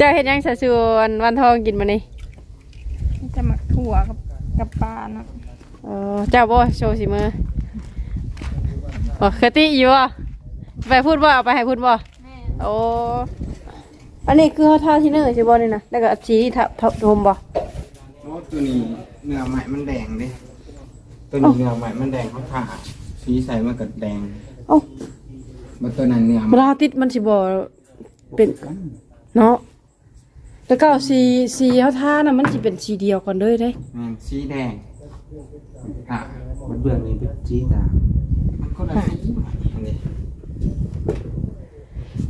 เจ้าเฮ็ดหยังสะชวนวันทองกินมานี่จะหมักถั่วกับกับปลาเนาะเออเจ้าบ่โชว์สิมือบ่เคยติอยู่บ่ไปพูดบ่เอาไปให้พูดบ่แม่โอ้อันนี้คือเขาทาที่เนื้อใช่บ่นี่นะแล้วก็สีทับทับทมบ่โอ้ตัวนี้เนื้อใหม่มันแดงเดิตัวนี้เนื้อใหม่มันแดงเขาผ่าสีใสมันก็แดงเอ้ามาตัวนั้นเนื้อเวลาติดมันสิบ่เป็นเนาะ แล้วก็เอาสีสีเขาทาน่ะมันสิเป็นสีเดียวกันเลยเด้แม่นสีแดงอะมันเบื้องนี้เป็นจีตามันคนละสีอันนี้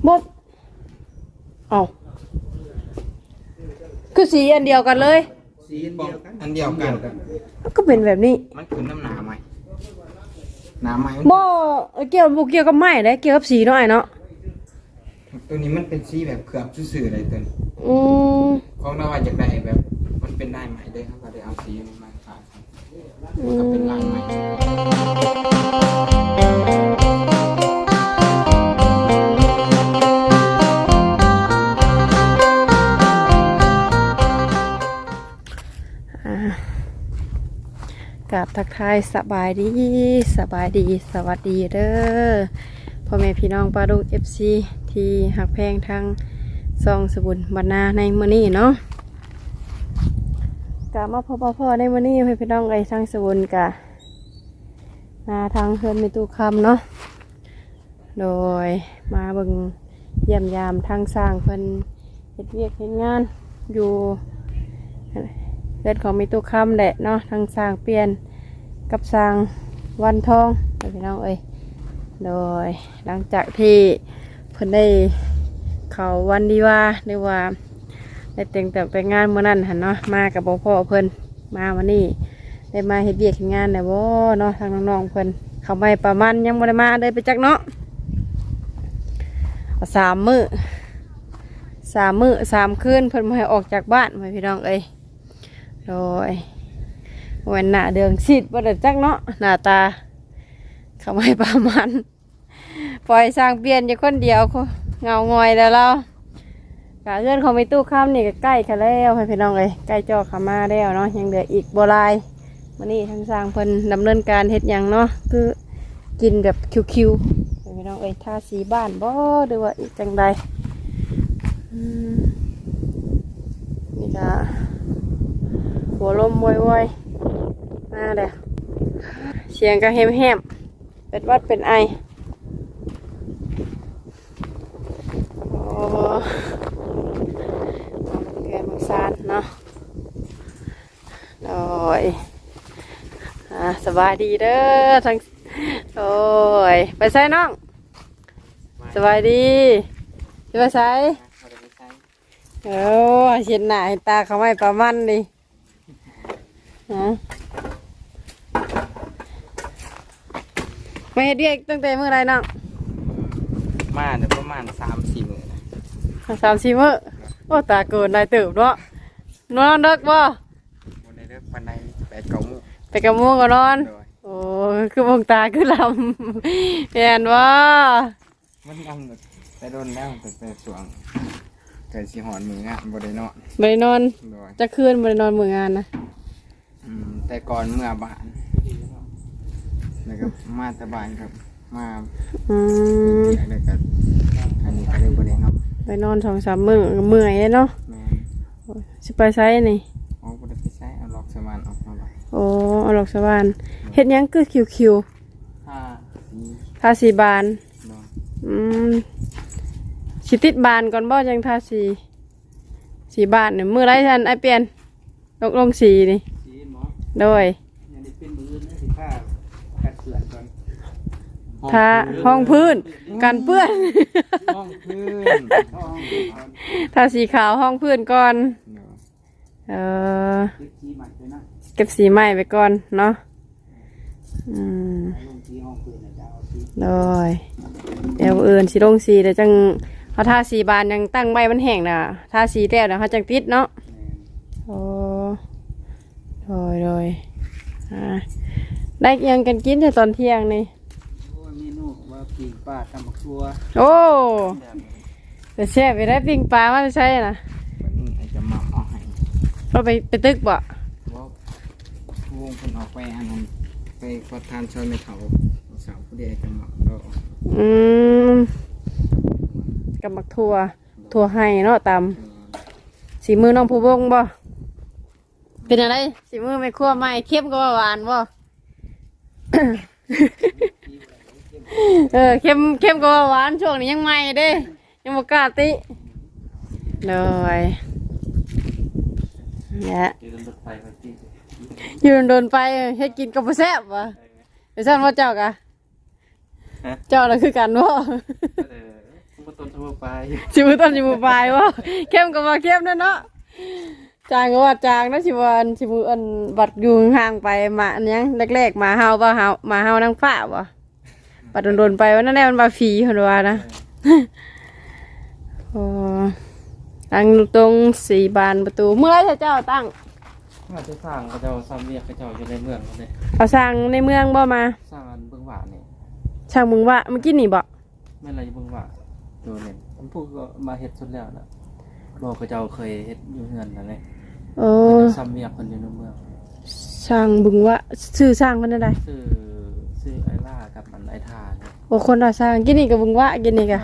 บ่เอ้าคือสีอันเดียวกันเลย สีอันบอกเดียวกันอันเดียวกัน ก็เป็นแบบนี้มันคือน้ำหนาใหม่หนาใหม่มันบ่เกี่ยวบ่เกี่ยวกับไม้เด้เกี่ยวกับสีเนาะไอ้เนาะตัวนี้มันเป็นสีแบบเคลือบซื่อๆเลยตัวนี้ อืมของเราอาจจะได้แบบ มันเป็นได้ใหม่ได้เขาก็ได้เอาสีนี้มาผ่ามันก็เป็นลายใหม่ อ่ากับทักทายสบายดีสบายดีสวัสดีเด้อพ่อแม่พี่น้องปลาดุกเอฟซีที่หักแพงทาง ซองสบุนบรรณาในมือนี้เนาะกะมาพบพ่อในมือนี้ให้พี่น้องไอ้ทางสบุนกะมาทางเพื่อนมีตู้คำเนาะโดยมาเบิ่งเยี่ยมยามทางสร้างเพิ่นเฮ็ดเวียกเฮ็ดงานอยู่เลือดของมีตู้คำแหละเนาะทั้งสร้างเปลี่ยนกับสร้างวันทองพี่น้องเอ้ยโดยหลังจากที่เพิ่นได้ เขาวันดีว่าหรือว่าได้แต่งแต่ไปงานเมื่อนั้นหันเนาะมากับพ่อเพิ่นมาวันนี้ได้มาเฮ็ดเบียกเฮ็ดงานแต่บ่เนาะทางน้องๆเพิ่นเขาไม่ประมาณยังบ่ได้มาเลยไปจักเนาะสามมือสามมือสามคืนเพิ่นมาให้ออกจากบ้านไว้พี่น้องเอ้ยโดยวันหน้าเดืองสิดบ่ได้จักเนาะหน้าตาเขาไม่ประมาณปล่อยสร้างเปลี่ยนอยู่คนเดียว เขาเงางอยแล้วเรากะเลื่อนเขาไม่ตู้ข้ามนี่ก็ใกล้ค่ะแล้วให้พี่น้องเลยใกล้จอขามาแล้วเนาะยังเหลืออีกโบรายวันนี้ทางสร้างเพิ่นดำเนินการเฮ็ดยังเนาะคือกินแบบคิวๆให้พี่น้องเอ้ยทาสีบ้านบ่หรือว่าอีกจังใดนี่ก็หัวลมวอยวอยๆมาเลยเสียงก็แหมๆเป็นวัดเป็นไอโอ้ เกลือมักซานเนาะโดยอ่าสบายดีเด้อทั้งโอ้ยไปใส่น้อง สบายดีจะไปใส่โอ้เห็นหน้าเห็นตาเขาไม่ประมันดิฮะไม่เฮ็ดเรียกตั้งแต่เมื่อไรน้องมาเนี่ยประมาณสาม สามสี่มื้อโอ้ตาเกินได้เติบเนาะนอนเด็กบ่บนในเรื่องปันไดแปดเก้าหมู่ไปกับม่วงก็นอน โดยโอ้คือมองตาคือลำเห็นว่ามันยังแบบไปโดนแล้วแต่แต่สวงเกิดสีหอนมืองานบนได้นอนไปนอนโดยจะคืนไปนอนมืองานนะอืมแต่ก่อนเมื่อบานนะครับมาแต่บานครับ มาอืมเอะไรกันอันนี้ก็เลยบนได้นอนไป นอนสองสามมื้อเมื่อยเนาะแม่สิไปไสนี่โอ้บนได้ไปใช้เอาล็อกสมานออกมาไว้โอ้เอาหลอกสวรรค์เฮ็ดหยังคือคิวถ้าสีๆทาสีบานนอนอืมสิติดบานก่อนบ่จังทาสีสีบานเนี่ยมือไรทันไอเปลี่ยนลงลงสีนี่สีหมอโดย ยังได้เป็นมือนะสิผ้ากัดเสือนก่อน ทาห้องพื้นกันเปื้อน ห้องพื้นห้องเอาทาสีขาวห้องพื้นก่อน เนาะเออติดสีใหม่ด้วยนะเก็บสีใหม่ไปก่อนเนาะอืมลงสีห้องปืนนะจะเอาสีโดยเดี๋ยวอื่นสีลงสีเดี๋ยวจังเขาทาสีบานยังตั้งใบมันแห้งนะทาสีแล้วนะเขาจังติดเนาะ แม่นโอ้โดยโดยอ่าได้อิหยังกันกินแต่ตอนเที่ยงนี่โอ้ยเม นูว่าปีกป้าตำบักชัวโอ้แต่แซ่บไปได้ปิ้งปลามาใช่นะแเราไปไปตึกบ่ว่าวงคนออกไปอันนั้นไปประทานชอยไม่เขาสาวผู้เดียวจะเหมาะเราอืมกับมักทั่วทั่วให้เนาะตามสีมือน้องผู้บงบ่เป็นอะไรสีมือไม่คั่วไม่เข้มก็ว่าหวานบ่ เออเข้มเข้มก็ว่าหวานช่วงนี้ยังใหม่เด้ ยังบ่กล้าติเลยเนี่ยยืนรถไฟไปที่ยืนโดนไปให้กินกับบ่แซ่บวะเดี๋ยวฉันว่าเจ้ากะเจ้าน่ะคือกันบ่เออทุกต้นทุกไปชิมือต้นชิมือปลายวะเข้มกับว่าเข้มนั่นเนาะจางก็ว่าจางนะชิมืออันชิมืออันบัดอยู่ห่างไปมาอันยังแรกๆมาเฮาบ่เฮามาเฮานางฟ้าบ่ บัดโดนๆไปว่านั่นแหละมันว่าฝีเพิ่นว่านะโอ้ตั้งตรงสี่บานประตู เมื่อไรเจ้าตั้งอาจจะสร้างกระเจ้าซ้ำเรียกกระเจ้าอยู่ในเมืองเลยเอาสร้างในเมืองบ่มาสร้างอันเบื้องหวานนี่ช่างมึงว่าเมื่อกี้นี่บ่ไม่ไรเบื้องหวานดูเนี่ยผมพูดก็มาเฮ็ดสุดแล้วนะบอกกระเจ้าเคยเฮ็ดอยู่เงินนั่นเลยโอ้ซ้ำเรียกคนอยู่ในเมืองช่างบึงว่าชื่อสร้างมันอะไรชื่อ ชื่อไอล่ากับมันไอทาเนี่ยโอ้คนละสร้างกินนี่กับบึงว่ากินนี่กะ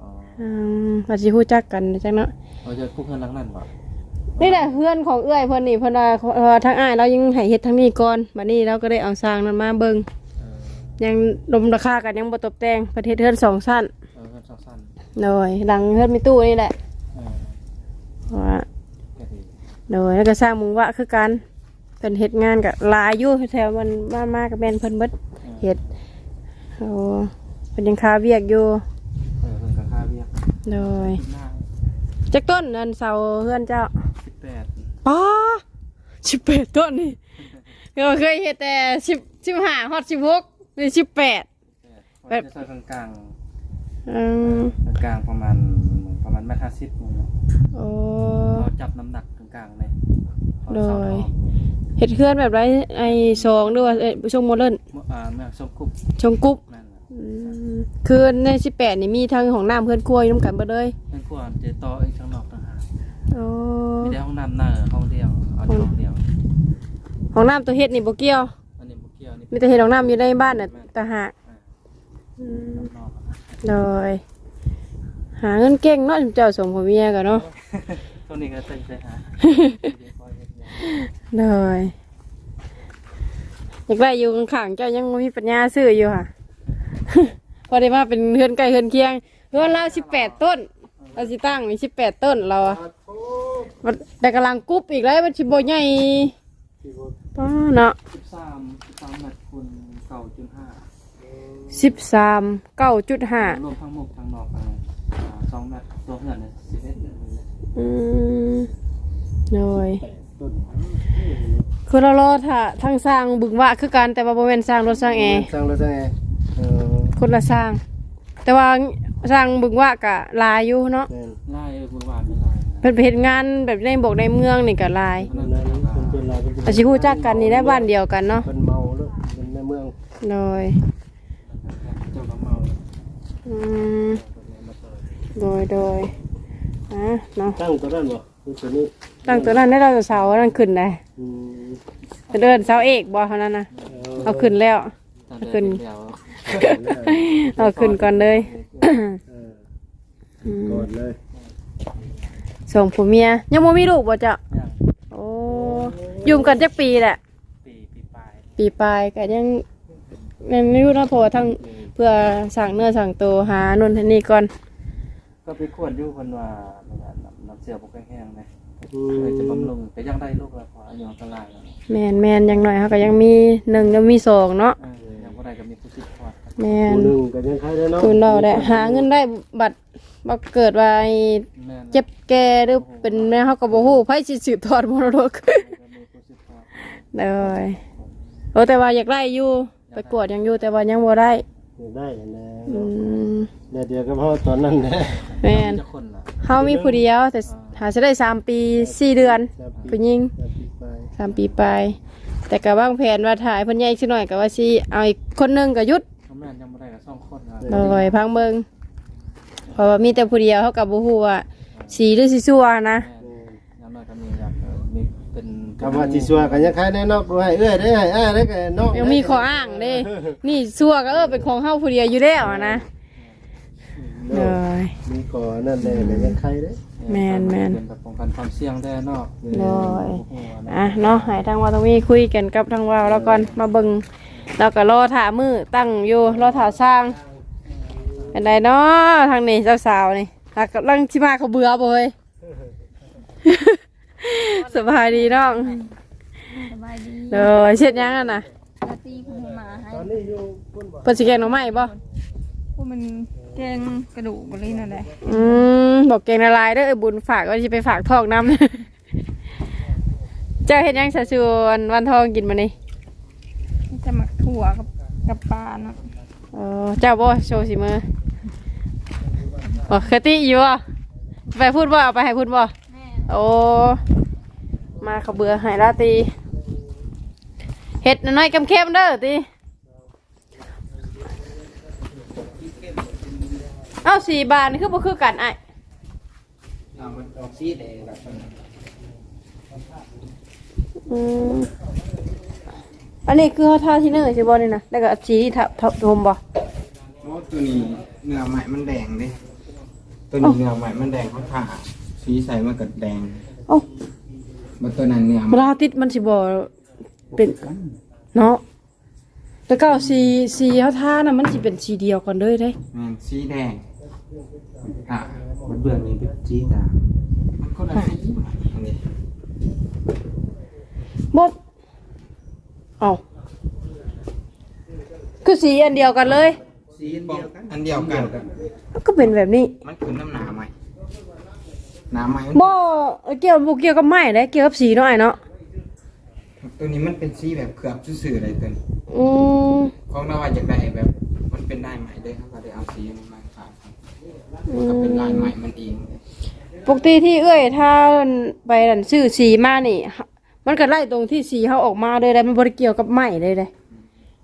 อ๋ออืมว่าสิฮู้จักกันจังเนาะเราจะพูดเงินหลังนั่นบ่นี่แหละเพื่อนของเอื้อยเพิ่นนี่เพิ่นว่าเอ่อทั้งอ้ายเรายังให้เฮ็ดทั้งนี้ก่อนบัดนี้เราก็ได้เอาสร้างนั้นมาเบิ่งเออยังลมราคากันยังบ่ตบแต่งประเทศเฮือนสองชั้นเออเงินสั้นโดยหลังเฮือนมีตู้นี่แหละๆเออว่าก็ดีโดยแล้วก็สร้างมุงวะคือกันเพิ่นเฮ็ดงานกับหลายอยู่แถวมันมามากับแม่นเพิ่นเบิด เฮ็ดโอ้เพิ่นยังคาเวียกอยู่เออเงินกับค่าเบี้ยโดยหน้าจักต้นอันเสาเฮือนเจ้าสิบแปดป้าสิบแปดต้นนี่เราเคยเห็นแต่สิบสิบห้าฮอดสิบหกนี่สิบแปด แปด จะใส่กลางอืมๆกลางๆประมาณประมาณแมทห้าสิบนึงนะโอ้เราจับน้ำหนักกลางๆเลย โดยเห็ดเคลื่อนแบบไรไอซองหรือว่าเอ้ยช่วงโมเดิร์นเมื่ออ่าเมื่อชมกุบชงกุ๊บนั่นแหละอืมคือในสิบแปดนี่มีทั้งของน้ำเพื่อนครัวอยู่น้ำกันไปเลยเพื่อนพวกจะต่ออีกข้างนอกต่างหากโอ้มีแต่ห้องน้ำหน้าห้องเดียวเอาแต่ห้องเดียวของน้ำตัวเฮ็ดนี่บ่เกี่ยวอันนี้บุกเกี่ยวนี่มีแต่เฮ็ดของน้ำอยู่ในบ้านน่ะต่างหากอืมข้างนอกอะโดยหาเงินเก่งเนาะเจ้าสมพ่อเมียกันเนาะ ตัวนี้ก็เต็มใจหา เลยอยากได้อยู่ข้างๆเจ้ายังบ่มีปัญญาซื้ออยู่ค่ะ พอได้มาเป็นเฮือนใกล้เฮือนเคียงเฮือนเราสิบแปดต้นเราสิตั้งมีสิบแปดต้นเราอะมันแต่กำลังกรุ๊บอีกแล้วมันชิโบใหญ่ป้าเนาะสิบสามสิบสามเมตรคูณเก่าจุดห้าสิบสามเก้าจุดห้ารวมทั้งหมดทั้งนอกไปอ่าสองเมตรตัวเหือนเนี่ยสิบเอ็ดเมตรเลยอืมเลย คือเรารอถ้าทั้งสร้างบึงว่าคือกันแต่ว่าโบเวนสร้างรถสร้างแอร์สร้างแล้วสร้างไงเออคนละสร้าง แต่ว่าสร้างบึงว่ากะลายอยู่เนาะแม่นไล่เมื่อวานไม่ไล่เป็นไปเฮ็ดงานแบบในบอกในเมืองนี่กะลายนั่นนั่นนั่นเป็นเป็นลายเป็นอาชิคูจักกันนี่ได้บ้านเดียวกันเนาะเป็นเมาแล้วเป็นในเมืองโดยเจ้าก็เมาอืมโดยโดยอะเนาะตั้งตัวนั้นบ่คือตัวนี้ ตั้งตัวนั้นได้เราจะเสานั่นขึ้นได้อืมจะเดินเสาเอกบ่เท่านั้นนะเอาขึ้นแล้วขึ้นเดียวเอาขึ้นก่อนเลย เอออืมก่อนเลยส่งผัวเมียยังบ่มีลูกบ่เจ้าย่างโอ้อยู่กันจักปีแหละ ปีปีปลายปีปลายก็ยังยังไม่รู้เนาะเพราะว่าทั้งเพื่อสั่งเนื้อสั่งตัวหานู่นทนี่ก่อนก็ไปขวดอยู่คนว่าน้ำน้ำเสือพวกแห้งๆนะอื เลยจะบำรุงแต่ยังได้ลูกล้วพออายุก็หลายแล้วแมนแมนอยังหน่อยเขาก็ยังมีหนึ่งยังมีสองเนาะเออยังบ่ได้ก็มีผู้สิทธิ์พอดแมนหนึงก็ยังใครได้เนาะคุณเราได้หาเงินได้บัตรบ่เกิดว่าไอ้แม่นเจ็บแก่หรือเป็นแม่เฮาก็บ่ฮู้ไผสิสืบทอดมรดก ก็มีผู้สิทธิ์พอดเลยโอ้แต่ว่าอยากได้อยู่ไปกวดยังอยู่แต่ว่ายังบ่ได้ได้นะอืมเดี๋ยวเดียวก็พอตอนนั้นนะแม่นจะคนล่ะ เฮามีผู้เดียวแต่ หาจะได้สามปีสี่เดือนสามปีผู้หญิงสามปีไปสามปีไปแต่ก็วางแผนว่าถ่ายเพิ่นใหญ่สิหน่อยก็ว่าสิเอาอีกคนหนึงก็หยุดเขาแม่นยังบ่ได้กับสองคนครับโดยพังเบิงเพราะว่ามีแต่ผู้เดียวเขากับบูฮูว่าสีหรือสีซัวนะแม่นยังน้อยก็มีอยากเออมีคำว่าสิชัวกันยังใครแน่นอกบ่ให้เอ้ยได้ให้อ้าได้ก็นอกยังมีข้ออ้างเด้นี่ซัวก็เออเป็นของเฮาผู้เดียวอยู่แล้วอะนะเลยมีก่อนั่นเลยก็ยังใครเด้ แม่นแม่น เป็นแบบป้องกันความเสี่ยงได้เนาะเลยโอ้โหนะอะเนาะให้ทางว่าตรงนี้คุยกันกับทางว่าแล้วก่อนมาเบิ่งแล้วก็รอถ่ามือตั้งอยู่รอถ่าสร้างเป็นไดเนาะทางนี้สาวๆนี่ถ้ากำลังสิมาเขาเบื่อบ่เฮ้ย สบายดีน้องสบายดีเด้อเช็ดหยังอะน่ะปาร์ตี้เพิ่นให้มาให้ตอนนี้อยู่พุ่นบ่เพิ่นสิแกงหน่อไม้บ่พวกมัน แกงกระดูกอะไรนั่นแหละอืมบอกเก่งละลายเด้อไอ้บุญฝากว่าจะไปฝากทองน้ำ เจ้าเห็นยังสะชวนวันทองกินมานี่นี่จะหมักถั่วกับกับปลาเนาะเออเจ้าบ่โชว์สิมือบอกเคยติอยู่บ่ไปพูดบ่เอาไปให้พูดบ่แม่โอ้มาเขาเบื่อใหายลาตีเห็ดน้อยๆเข้มๆเด้อตี เอ้าสี่บาทนี่คือบ่คือกันไอ้ายเอามันออกซีแดงแบบนั้นอืมอันนี้คือเขาทาที่เนื้อใช่บ่นี่นะแล้วก็สีทับทับทมบ่โอ้ตัวนี้เนื้อใหม่มันแดงเด้ตัวนี้เนื้อใหม่มันแดงเขาผ่าสีใสมันก็แดงเอ้าบัตัวนั้นเนื้อเวลาติดมันสิบ่เป็นเนาะแต่เก้าสีสีเขาทาน่ะมันสิเป็นสีเดียวกันเลยเด้ แม่นสีแดง อะมันเบื้องนี้เป็นจีนอะมันคนละสีอันนี้หมดเอ้าคือสีอันเดียวกันเลย สีเดียวกันอันเดียวกันมันก็เป็นแบบนี้ มันคือน้ำหนาใหม่หนาใหม่มันบ่เกี่ยวบ่เกี่ยวกับไม้เด้เกี่ยวกับสีเนาะไอ้เนาะตัวนี้มันเป็นสีแบบเคลือบซื่อๆเลยตัวนี้อืมของเราว่าอยากได้แบบ มันเป็นได้ใหม่เลยครับก็ได้เอาสีนี้มาฝากครับ มันก็เป็นลายใหม่มันเองปกติที่เอ้ยถ้าไปนั่นซื้อสีมานี่ มันก็ไล่ตรงที่สีเขาออกมาเลยได้มันบ่ได้เกี่ยวกับไม้เลยเด้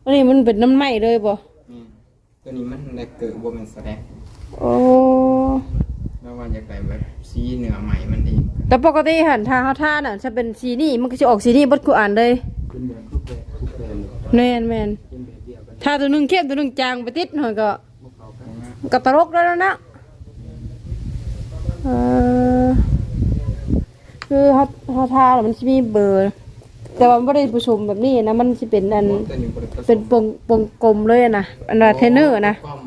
อันนี้มันเป็นน้ำไม้เลยบ่นี่ตัวนี้มันได้เกิดบ่แม่นแสดงโอ้เราว่าอยากได้แบบสีเนื้อใหม่มันเองแต่ปกติหันทาเขาท่าน่ะจะเป็นสีนี่มันก็จะออกสีนี่เบดกูอ่านเลยเป็นแบบทุกแบบทุกแบบเลยแม่นแม่นเป็นแบบเดียวกันถ้าตัวหนึงเข้มตัวหนึงจางไปติดหน่อยก็ มันก็ตลกแล้วนะ เออคือเขาเขาทาแล้วมันจะมีเบอร์ แต่ว่ามันไม่ได้ผสมแบบนี้นะมันจะเป็นอันตัวนี้บ่ได้ผสมเป็นปงปงกลมเลยอะนะอันว่าเทรนเนอร์นะกลม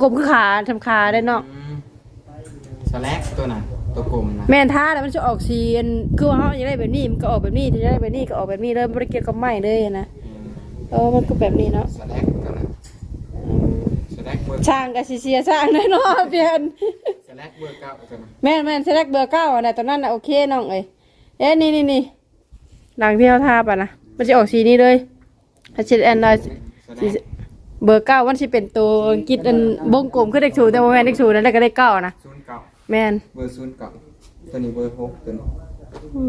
กลมคือขาทำขาได้เนาะอืมสแลกตัวนั้นตัวกลมนะแม่นท่าแล้วมันจะออกสีอันคือว่าเขาอยากได้แบบนี้มันก็ออกแบบนี้ถ้าอยากได้แบบนี้ก็ออกแบบนี้เลยไม่ได้เกี่ยวกับไม้เลยนะอืมเออมันก็แบบนี้เนาะสแลกตัวนั้นสแลกเบอร์ช่างกับซีเซียช่างแน่เนอนเปลี่ยนส แลกเบอร์เก้าตัวนั้นแม่นแม่นเซเลกเบอร์เก้าอะนะตอนนั้นนะโอเคน้องเอ้ยเอ๊ะนี่นี่นี่หลังที่เขาทาปะนะมันจะออกสีนี้เลยอาชิตแอนนาสแลสีกเบอร์เก้ามันสิเป็นตัวอังกฤษอันวงกลมคือเด็กชูแต่ว่าแม่นเด็กชูนั่นแหละก็ได้เก้านะศูนย์เก้าแม่นเบอร์ศูนย์เก้าตัวนี้เบอร์หกตัวนี้อื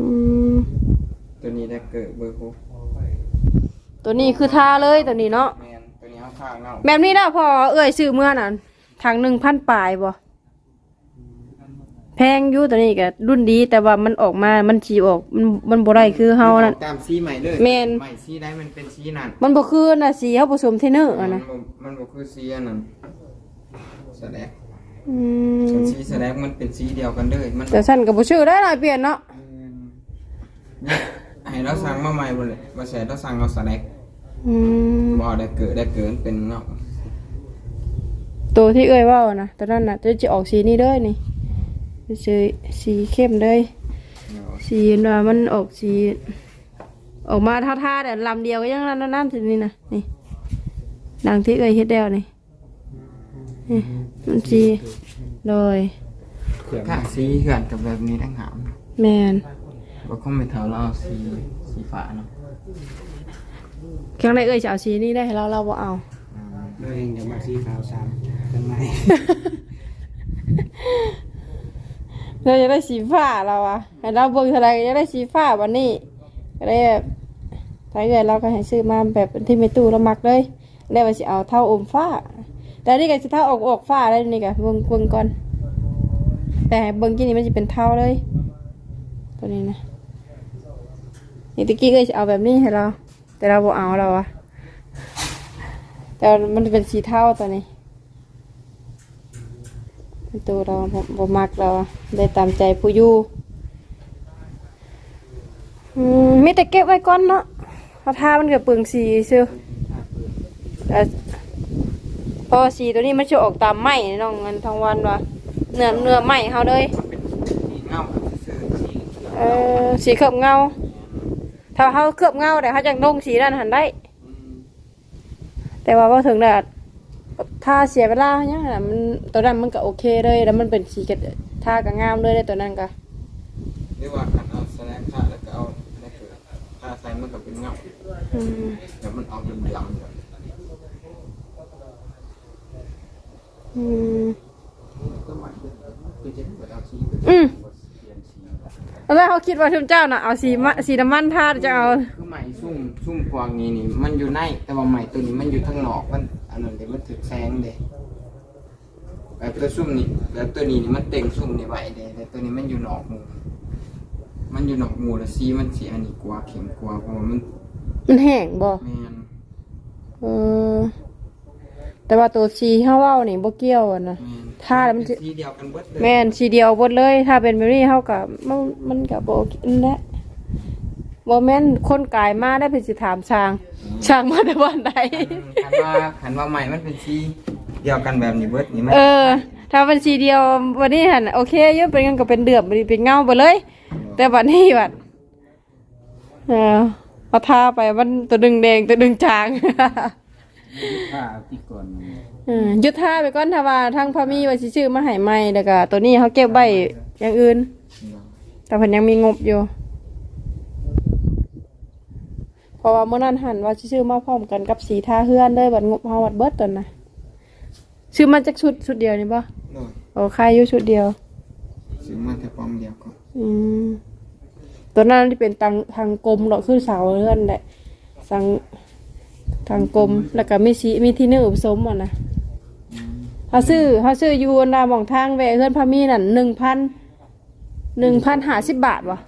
มตัวนี้ได้เกิดเบอร์หกตัวนี้คือทาเลยตัวนี้เนาะแมนตัวนี้เอาข้างเนาะแบบนี้แล้วพอเอ้ยซื้อเมื่อน่ะทางหนึ่งพันปลายบ่ แพงอยู่ตัวนี้ก็รุ่นดีแต่ว่ามันออกมา มันจีออก มันมันบ่ได้คือเฮานั่น ตามสีใหม่เลยแม่น ใหม่สีได้มันเป็นสีนั่นมันบ่คือน่ะสีเฮาผสมเทรนเนอร์อะนะมันบ่มันบ่คือสีอันนั้นสแลกอืส่วนมสีสแลกมันเป็นสีเดียวกันเลยมันแต่ฉันก็บ่ชื่อได้หน่อยเปลี่ยนเนาะเนี่ยให้เราสั่งมาใหม่หมดเลยมาใส่เราสั่งเอาสแลกอืมบ่ได้เกิดได้เกิดเป็นเนาะตัวที่เอ้ยเว้านะตอนนั้นน่ะจะจะออกสีนี้เด้อนี่ สีสีเข้มเลย สีน่ะมันออกสี ออกมาท่าๆแต่ลำเดียวก็ยังนั่นนั่นทีนี้นะนี่ดังที่เอ้ยเฮ็ดแล้วนี่นี่มันสีเลยค่ะสีเหือนกับแบบนี้ทั้งหามแมนบ่คงไม่เท่าเราเอาสีสีฟ้าเนาะครั้งแรกเอ้ยจะเอาสีนี้ได้เราเราบ่เอาเราเองเดี๋ยวมาสีขาวสามกันไหม เราจะได้สีฟ้าเราอะให้เราเบิ่งเท่าไรก็จะได้สีฟ้าวันนี้ก็ได้แบบถ้าเกิดเราก็ให้ซื้อมาแบบที่ไม่ตู้เรามักเลยแล้วว่าสิเอาเท่าอมฟ้า แต่นี่ก็สิเท่าออกออกฟ้าได้นี่ก็เบิ่งเบิ่งก่อน แต่เบิ่งกี่นี้มันจะเป็นเท่าเลยตัวนี้นะนี่ตะกี้ก็จะเอาแบบนี้ให้เรา แต่เราบ่เอาเราอะแต่มันเป็นสีเทาตัวนี้ ตัวเราบ่บ่มักเราได้ตามใจผู้อยู่มีแต่เก็บไว้ก่อนเนาะเพราะถ้ามันเก็เปลืองสีซื่อแต่เพราะว่าสีตัวนี้มันจะออกตามไหมน้องเงินทองวันว่าเนื้อเนื้อไหมเฮาเลยสีเงาซื่อๆสีเอสีเคลือบเงา ถ้าเขาเคลือบเงาแต่เขาจะลงสีนั่นหันได้ แต่ว่าพอถึงแดด ถ้าเสียเวลาเนี่ยน่ะมันตัวนั้นมันก็โอเคเลย แล้วมันเป็นสีกระท่าก็งามเลยได้ตัวนั้นก็หรือว่าคันเอาแสลงค่าแล้วก็เอาแล้วก็ถ้าใส่มันก็เป็นเงาอืมแล้วมันออกเป็นดำๆแบบอืมก็หมายถึงคือจะเปิดเอาชีอืมเปลี่ยนชีแล้วเขาคิดว่าทุนเจ้าน่ะเอาสีมะสีน้ำมันทาจะเอา คือไหมซุ่มซุ่มพวกนี้นี่มันอยู่ในแต่ว่าไหมตัวนี้มันอยู่ข้างนอกมัน อันนั้นเดี๋ยวมันถึกแสงเด้แบบตัวซุ่มนี่แบบตัวนี้นี่มันเต็งซุ่มนี่ไว้เด้แต่ตัวนี้มันอยู่นอกหมู่มันอยู่นอกหมู่แล้วสีมันสีอันนี้กว่าเข็มกว่าเพราะว่ามันมันแห้งบ่แม่นเออ แต่ว่าตัวสีเฮาเว้านี่บ่เกี่ยวอะนะ แม่นถ้าแล้วมันจะ สีเดียวกันเบิดเลยแม่นสีเดียวหมดเลย ถ้าเป็นแบบนี้เฮาก็มันมันก็บ่กินแหละบ่แม่นคนกายมาได้เพิ่นสิถามช่าง ช่างมาแต่บ้านใดคันว่าคันว่าใหม่มันเป็นสีเดียวกันแบบนี้เบิดนี่มันเออ ถ้าเป็นสีเดียววันนี้หันโอเคอยุ่เป็นกันก็เป็นเดือบบ่ได้เป็นเงาไปเลย แต่บัดนี้บัดเออเอาทาไปมันตัวดึงแดงตัวดึงจางถ้าที่ก่อนเออหยุดท่าไปก่อนถ้าว่าทางพ่อมีว่าสิชื่อมาให้ใหม่แล้วก็ตัวนี้เขาเก็บไว้อย่างอื่น แต่เพิ่นยังมีงบอยู่ เพ ราะว่าเมื่อนั้นหันว่าสิชื่อมาพร้อมกันกับสีทาเฮือนเลยบัดงบเฮาวัดเบิดตอนน่ะชื่อมาจากชุดชุดเดียวนี่บ่โดยโอ้ค่ายอยู่ชุดเดียว ซื้อมาแต่ปอมเดียวก็อืมตัวนั้นที่เป็นทางทางกลมหรอกคือเสาเลื่อนแหละสังทางกลมแล้วก็มีสีมีที่นึ่งผสมอะนะเขาซื้อเขาซื้ออยู่อันดาหมองทางแวะเพื่อนพามีนั่นหนึ่งพันหนึ่งพันห้าสิบบาทวะ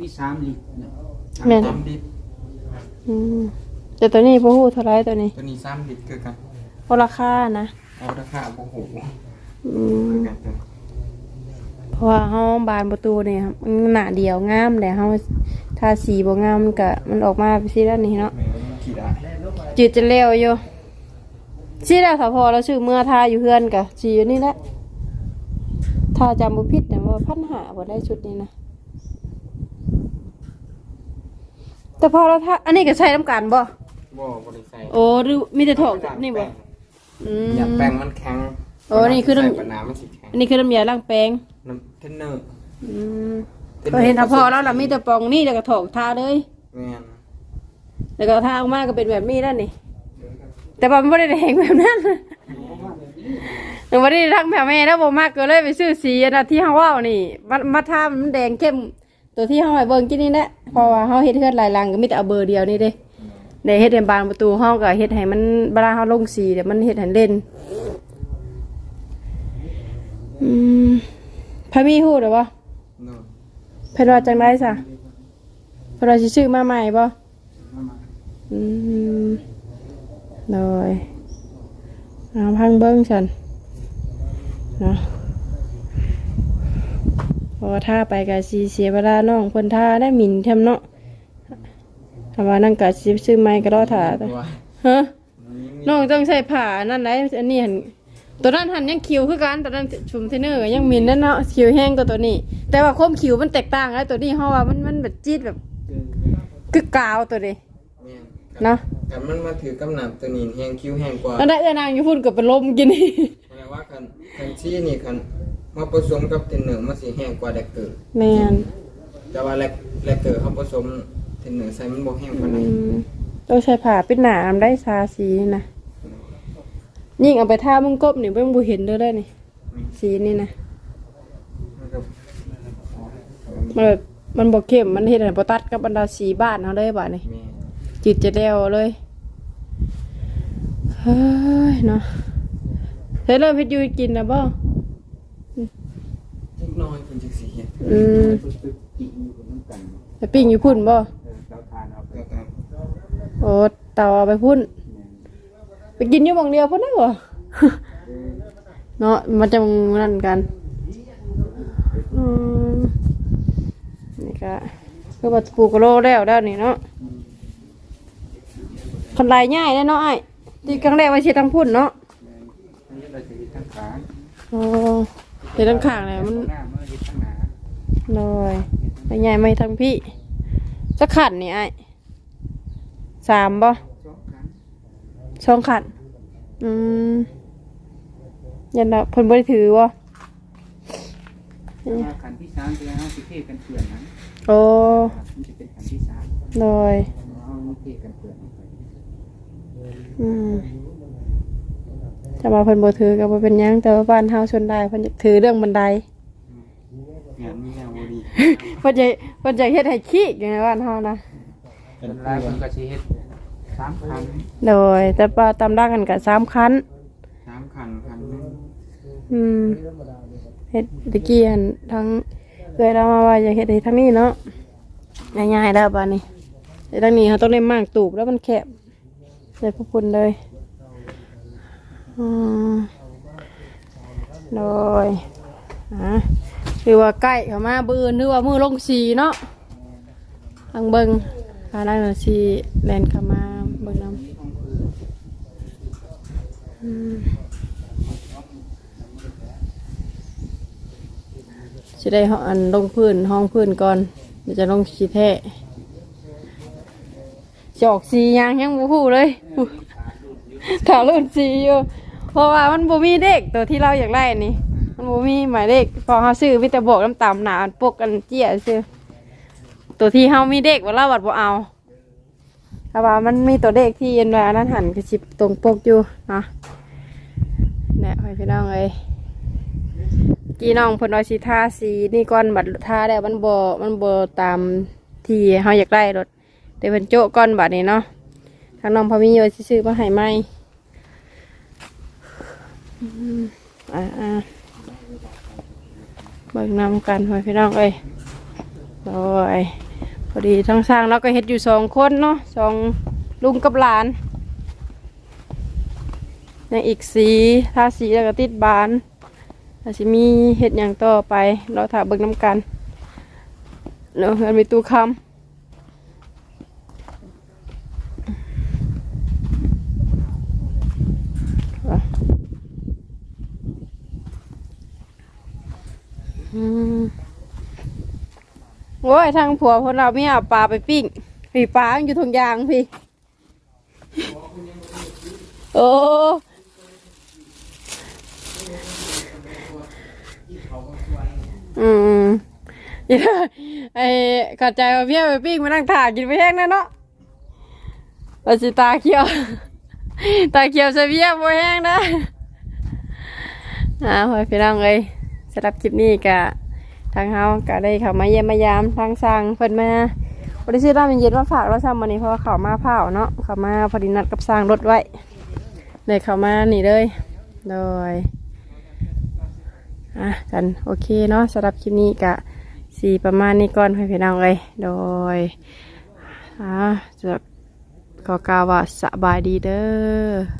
มีสามลิตรเนี่ย แม่น สามลิตรอืมแต่ตัวนี้พ่อหูเท่าไรตัวนี้ตัวนี้สามลิตรคือกันเพราะราคานะเอาราคาโอ้โหอืมคือกันตัวเพราะว่าห้องบานประตูเนี่ยครับมันหนาเดียวงามแต่เขาทาสีบ่งามมันก็มันออกมาเป็นสีด้านนี้เนาะ แม่มันขี่ได้จืดจะเร็วอยู่ชีแล้วสพอแล้วชื่อเมื่อทาอยู่เพื่อนกะชีอยู่นี่แหละถ้าจำบุพิษเนี่ยว่าพันหาบ่ได้ชุดนี้นะ แต่พอเราทาอันนี้ก็ใช้น้ำกันบ่บ่บริใส่โอ้หรือมีแต่ถอกนี่บ่อืมอยากแป้งมันแข็งโอ้นี่คือน้ำใส่ปะน้ำมันสิแข็งอันนี้คือน้ำยาล้างแปรงน้ำเทนเนอร์อืมก็เห็นถ้าพอแล้วล่ะมีแต่ปองนี่แล้วก็ถอกทาเลยแม่นแล้วก็ทาออกมาก็เป็นแบบนี้แล้วนี่ แต่ว่ามันไม่ได้แดงแบบนั้นหนูไม่ได้ทักแม่แม่แล้วบ่มากก็เลยไปซื้อสีอันนะที่เฮาเว่านี่มามาทามันแดงเข้ม ตัวที่เฮาให้เบิ่งกินนี่แหละเพราะว่าเฮาเฮ็ดเฮือนหลายหลังก็มีแต่เอาเบอร์เดียวนี่เด้ในเฮ็ดในบานประตูเฮาก็เฮ็ดให้มันเวลาเฮาลงสีเดี๋ยวมันเฮ็ดให้เล่นอืมพามีฮู้เด้อบ่โน่นเพิ่นว่าจังได๋ซะเพิ่นว่าสิซื้อมาใหม่บ่อืมเลยเอาพังเบิ้งฉันเนาะ เพอท่าไปกับสีเสียเวลาน้องเพิ่นท่าได้หมิ่นเทมเนาะถ้าว่านั่งกับสิซื้อไม้ก็รอถ่าตัวฮะน้องต้องใส่ผ้านั่นไหนอันนี้หันตัวนั้นหันยังคิวคือกันตัวนั้นชุมเทนเนอร์ก็ยังหมิ่นนั่นเนาะคิวแห้งกว่าตัวนี้ แต่ว่าความคิวมันแตกต่างแล้วตัวนี้เฮาว่ามันมันแบบจี๊ดแบบคือกาวตัวนี้แม่นเนาะแต่มันมาถือกำนับตัวนี้แห้งคิ้วแห้งกว่าแล้วได้เอื้อนางอยู่พุ่นกับเป็นลมกินนี่แปลว่าคันคันซี่นี่คัน มาผสมกับเทนเนอร์มันสิแห้งกว่าแดกเกอร์แมนแต่ว่าแลกแลกเกอร์เขาผสมเทนเนอร์ใส่มันบ่แห้งปานใดอืมต้องใช้ผ้าปิดหนามได้ซาสีนี่นะยิ่งเอาไปท่ามึงกบนี่เบิ่งบ่เห็นเด้อได้นี่ สีนี่นะมันก็มันแบบมันบ่เข้มมันเฮ็ดให้บ่ตัดกับบรรดาสีบ้านเฮาเลยบาดนี้ แม่จิตจะเดียวเลย เฮ้ยเนาะเฮ้ยเริ่มเฮ็ดอยู่กินนะบ่จักห น้อยเพิ่นจักสิเฮ็ดออืมตึกๆกินอยู่น้ำกันไปปิ้งอยู่พุ่นบ่เออเจ้าทานเอาไปแล้วก็โอ้เตาเอาไปพุ่นไปกินอยู่หมองเดียวพุ่นได้บ่เนาะมันจะนั่นกันอืมนี่ก็คือว่าปลูกกะโลแล้วแล้วนี่เนาะคนลายง่ายแน่เนาะไอ้ายที่ครั้งแรกว่าสิทั้งพุ่นเนาะอันนี้เราจะเฮ็ดทั้งขาโอ้ เดี๋ยวทั้งข้างเลยมันหน้าเมื่อเฮ็ดทั้งหน้าลอยไปใหญ่ไม่ทั้งพี่จะขันนี่ไอ้ายสามบ่สองครั้งสองขันอืมยันละเพิ่นบ่ได้ถือบ่แต่ว่าขันที่สามคือเอาสิเทกันเปื่อนนั้นโอ้มันจะเป็นขันที่สามลอยเอาเทกันเปื่อนลงไปอืม แต่ว่าเพิ่นบ่ถือก็บ่เป็นหยังแต่ว่าบ้านเฮาชนได้เพิ่นจะถือเรื่องบันไดงานนี้งานบ่ดีเพิ่นจะเพิ่นจะเฮ็ดให้ขี้อยู่ในบ้านเฮานะเป็นลายมันก็สิเฮ็ดสามคันโดย แต่ว่าตามดักกันก็สามคันสามคันคันหนึงอืมเฮ็ดตะกี้หันทั้งเคยเรามาว่าอยากเฮ็ดให้ทั้งนี้เนาะง่ายๆแล้วบ้านนี้แต่ทั้งนี้เขาต้องเล่นมากตูบแล้วมันแคบเลยพวกคุณเลยอืม โดยอะคือว่าใกล้เข้ามาบืนหรือว่ามือลงสีเนาะทางเบิงทางนั้นน่ะสีแลนเข้ามาเบิงน้ำอืมจะได้ห้องอันลงพื้นห้องพื้นก่อนเดี๋ยวจะลงสีแท้จอกสียังยังบูฮู้เลยถารุ่นสีอยู่ เพราะว่ามันบ่มีเด็กตัวที่เราอยากได้นี่ มันบ่มีหมายเลขพอเขาซื้อมีแต่บอกน้ำตามหนาปกกันเจี้ยซื้อตัวที่เฮามีเด็กว่าเราบัดบ่เอาแต่ว่ามันมีตัวเด็กที่เอ็นไว้อันนั้นหันกระชิบตรงปกอยู่เนาะเนี่ยไปพี่น้องเอ้ยกีน้องเพนว่าสิทาสีนี่ก้อนบัดทาแล้วมันบ่มันบ่ตามที่เฮาอยากได้รถเดี๋ยวเพิ่นโจะก้อนบัดนี้เนาะทางน้องพอมีว่าสิซื้อมาให้ใหม่ อ่าเบิ่งนำกันไว้พี่น้องเอ้ยโอ้ยพอดีทั้งสร้างเราก็เฮ็ดอยู่สองคนเนาะสองลุงกับหลานยังอีกสีทาสีแล้วก็ติดบานอาจจะมีเห็ดอย่างต่อไป เราถ่าเบิ่งน้ำกันเนาะมันมีตู้คำว่ะอืม โอ้ยทางผัวคนเราไม่เอาปลาไปปิ้งปีปลาอยู่ทงยางพี่ โอ้อืมอีเด้อไอ้เข้าใจว่าเพี้ยไปปิ้งมานั่งถ่ากินไปแห้งนั่นเนาะว่าสิตาเขียว ตาเขียวใส่เพี้ยบ่แห้งนะอ่าพอพี่น้องเอ้ยสำหรับคลิปนี้ก็ ทางเฮาก็ได้เขามาเยี่ยมมายามทางสร้างเพิ่นมาบริษัทเราเป็นเย็นมาฝากเราซ้ำวันนี้เพราะว่าเขามาเผาเนาะเขามาพอดีนัดกับสร้างรถไว้เลยเขามานี่เลยโดยอะกันโอเคเนาะสำหรับคลิปนี้กะสีประมาณนี้ก่อนให้พี่น้องเลยโดยอ่าจะขอกล่าวว่าสบายดีเด้อ